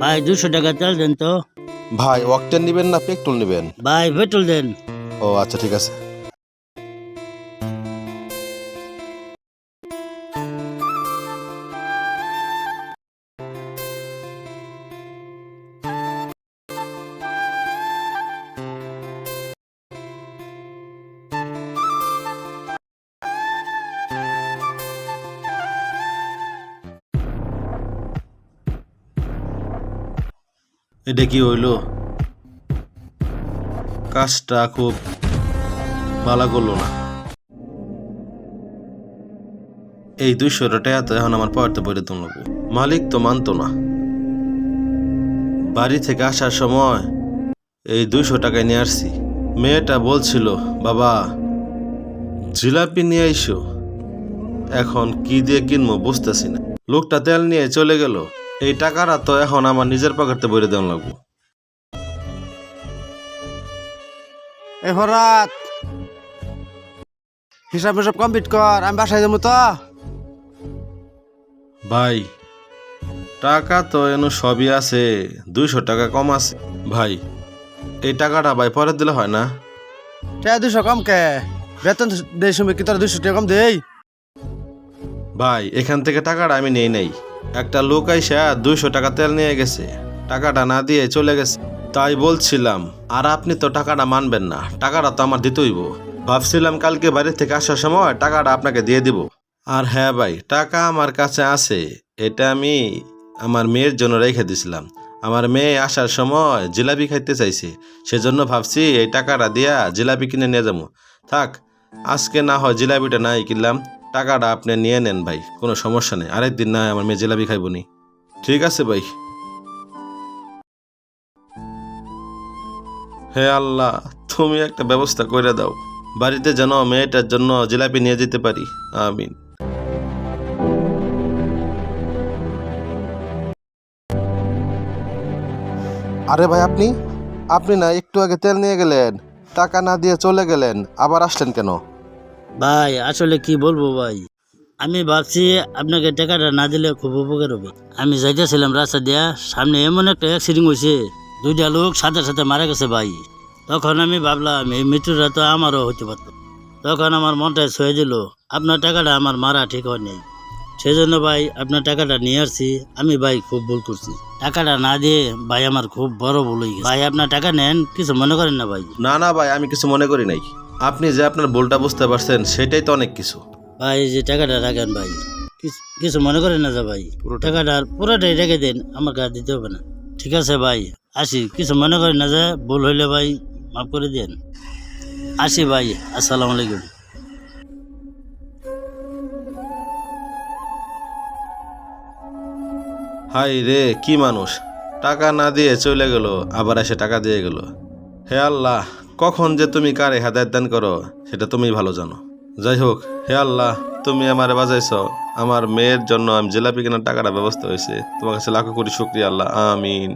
ভাই দুশো টাকা তেল দেন তো। ভাই অকটেন নেবেন না পেট্রোল নেবেন? ভাই পেট্রোল দেন। ও আচ্ছা ঠিক আছে। এটা কি হইল? কাজটা খুব ভালো করল না। এই দুইশো টাকা তো এখন আমার পাওয়ারতে পড়ে তো লাগবো মালিক তো মানতো না। বাড়ি থেকে আসার সময় এই দুইশো টাকায় নিয়ে আসছি। মেয়েটা বলছিল, বাবা, জিলাপি নিয়ে আইসো। এখন কি দিয়ে কিনবো বুঝতেছি না। লোকটা তেল নিয়ে চলে গেল। এই টাকাটা তো এখন আমার নিজের পকেটে বইরে দেওয়া লাগবো। এ হিসাব হিসাব কমপ্লিট কর আমি বাসায় যাব তো। ভাই টাকা তো এন সবই আছে দুইশো টাকা কম আছে। ভাই এই টাকাটা ভাই পরে দিলে হয় না? টাকা দুশো কম কে? বেতন দেই সময় কি তোর দুশো টাকা কম দেই? ভাই এখান থেকে টাকাটা আমি নেই নেই। একটা লোক আইসা দুইশো টাকা তেল নিয়ে গেছে। টাকাটা না দিয়ে চলে গেছে। তাই বলছিলাম, আর আপনি তো টাকাটা মানবেন না, টাকাটা তো আমার দিতেইব ভাবছিলাম কালকে বাড়ি থেকে আসার সময় টাকাটা আপনাকে দিয়ে দিব। আর হ্যাঁ ভাই, টাকা আমার কাছে আছে। এটা আমি আমার মেয়ের জন্য রেখে দিছিলাম। আমার মেয়ে আসার সময় জিলাপি খাইতে চাইছে। সেজন্য ভাবছি এই টাকাটা দিয়া জিলাপি কিনে নিয়ে যাব। থাক, আজকে না হয় জিলাপিটা নাই কিনলাম। টাকাটা আপনি নিয়ে নেন ভাই, কোনো সমস্যা নেই। আরেকদিন না আমার মেয়ে জিলাপি খাইব নি। ঠিক আছে ভাই। হে আল্লাহ, তুমি একটা ব্যবস্থা করে দাও। বাড়িতে যেন মেয়েটার জন্য জিলাপি নিয়ে যেতে পারি। আমিন। আরে ভাই, আপনি? আপনি না একটু আগে তেল নিয়ে গেলেন, টাকা না দিয়ে চলে গেলেন, আবার আসলেন কেন? ভাই, আসলে কি বলব ভাই? আমি ভাবছি আপনাকে টাকাটা না দিলে খুব উপকার হবে। আমি যাইতেছিলাম রাস্তা দিয়া, সামনে এমন একটা অ্যাক্সিডেন্ট হয়েছে দুইটা লোক সাথে সাথে মারা গেছে ভাই। তখন আমি ভাবলাম, এই মৃত্যুটা তো আমারও হতে পারত। তখন আমার মনটা ছুঁয়ে দিল, আপনার টাকাটা আমার মারা ঠিক হয় নাই। সেই জন্য ভাই, আপনার টাকাটা নিয়ে আসছি। আমি ভাই খুব ভুল করছি। টাকাটা না দিয়ে ভাই আমার খুব বড় ভুল হয়ে গেছে। ভাই, আপনার টাকা নেন, কিছু মনে করেন না ভাই। না না ভাই, আমি কিছু মনে করি নাই। আপনি যে আপনার ভুলটা বুঝতে পারছেন সেটাই তো অনেক কিছু। ভাই যে টাকাটা রাখেন ভাই কিছু- কিছু মনে করেন না যা ভাই টাকাটা পুরোটাই রেখে দেন আমার কাছে দিতে হবে না। ঠিক আছে ভাই আসি। কিছু মনে করেন না যে ভুল হইলে ভাই মাফ করে দেন। আসি ভাই আসসালামু আলাইকুম। হাই রে কি মানুষ? টাকা না দিয়ে চলে গেল আবার এসে টাকা দিয়ে গেল। হে আল্লাহ। কখন যে তুমি কারে হেদায়ত দান করো, সেটা তুমি ভালো জানো। যাই হোক, হে আল্লাহ, তুমি আমারে বাজাইছ। আমার মেয়ের জন্য আমি জিলাপি কেনার টাকাটা ব্যবস্থা হয়েছে। তোমার কাছে লাখো করি শুক্রিয়া, আল্লাহ, আমিন।